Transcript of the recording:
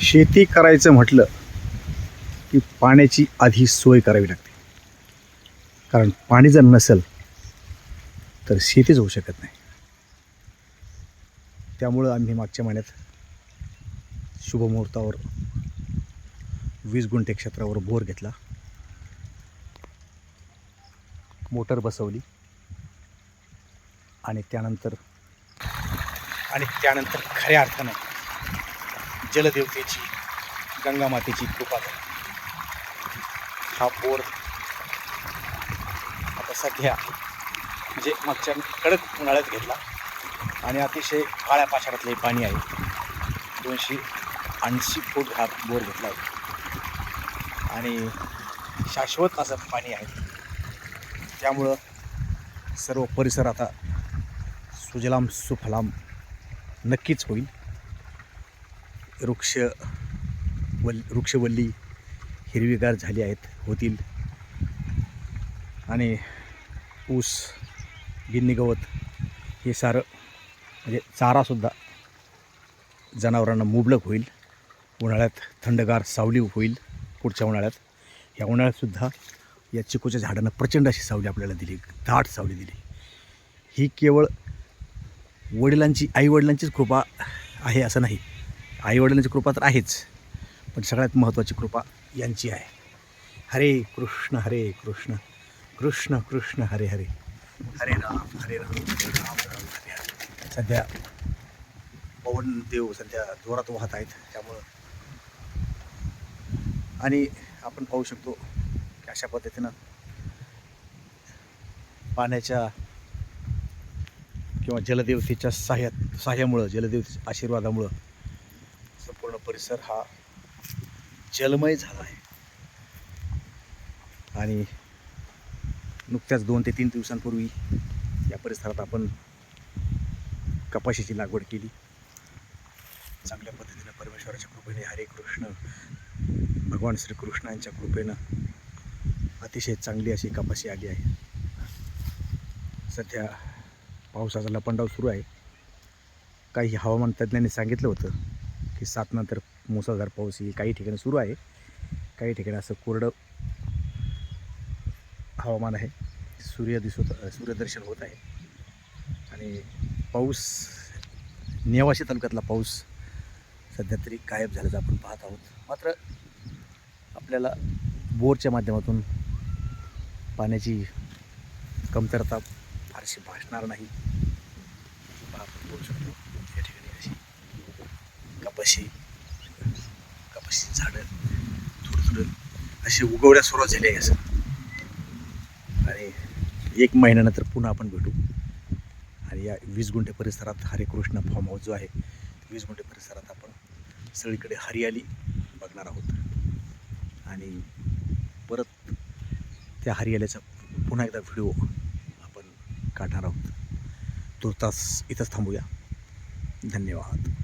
शेती करायचं म्हटलं की पाण्याची आधी सोय करावी लागते. कारण पाणी जर नसेल तर शेतीच होऊ शकत नाही. त्यामुळं आम्ही मागच्या महिन्यात शुभमुहूर्तावर वीस गुंठे क्षेत्रावर बोर घेतला. मोटर बसवली. आणि त्यानंतर आणि त्यानंतर खऱ्या अर्थानं जलदेवतेची गंगामातेची कृपा झाली हा बोर आता सध्या म्हणजे मागच्या कडक उन्हाळ्यात घेतला आणि अतिशय काळ्या पाषाणातलं हे पाणी आहे. दोनशे ऐंशी फूट हा बोर घेतला आहे. आणि शाश्वत असं पाणी आहे. त्यामुळं सर्व परिसर आता सुजलाम सुफलाम नक्कीच होईल. वृक्ष वल वृक्षवल्ली हिरवीगार झाली आहेत होतील. आणि ऊस गिन्नी गवत हे सारं म्हणजे चारासुद्धा जनावरांना मुबलक होईल. उन्हाळ्यात थंडगार सावली होईल पुढच्या उन्हाळ्यात. या उन्हाळ्यातसुद्धा या चिकूच्या झाडांना प्रचंड अशी सावली आपल्याला दिली दाट सावली दिली. ही केवळ वडिलांची आईवडिलांचीच कृपा आहे असं नाही. आईवडिलांची कृपा तर आहेच पण सगळ्यात महत्त्वाची कृपा यांची आहे. हरे कृष्ण हरे कृष्ण कृष्ण कृष्ण हरे हरे. हरे राम हरे राम हरे राम राम हरे हरे सध्या पवन देव सध्या जोरात वाहत आहेत त्यामुळं. आणि आपण पाहू शकतो की अशा पद्धतीनं पाण्याच्या किंवा जलदेवतेच्या सहाय्यात सहाय्यामुळं जलदेवतेच्या आशीर्वादामुळं संपूर्ण परिसर हा जलमय झाला आहे. आणि नुकत्याच दोन ते तीन दिवसांपूर्वी या परिसरात आपण कपाशीची लागवड केली. चांगल्या पद्धतीनं परमेश्वराच्या कृपेने हरे कृष्ण भगवान श्रीकृष्णांच्या कृपेनं अतिशय चांगली अशी कपाशी आली आहे. सध्या पावसाचा लपंडाव सुरू आहे. काही हवामान तज्ज्ञांनी सांगितलं होतं की सात नंतर मुसळधार पाऊस येईल काही ठिकाणी सुरू आहे. काही ठिकाणी असं कोरडं हवामान आहे. सूर्य दिसत सूर्यदर्शन होत आहे. आणि पाऊस नेवाशी तालुक्यातला पाऊस सध्या तरी गायब झाल्याचं आपण पाहत आहोत. मात्र आपल्याला बोरच्या माध्यमातून पाण्याची कमतरता फारशी भासणार नाही. आपण बोलू शकतो. या ठिकाणी अशी कपाशी कपाशी झाडं थोडं थोडं अशी उगवड्या सुरुवात झाली आहे असं. आणि एक महिन्यानंतर पुन्हा आपण भेटू. आणि या वीस गुंठे परिसरात हरेकृष्ण फार्म हाऊस जो आहे वीस गुंठे परिसरात आपण सगळीकडे हरियाली बघणार आहोत. आणि परत त्या हरियालीचा पुन्हा एकदा व्हिडिओ आपण काढणार आहोत. तुर्तास इथंच थांबूया. धन्यवाद.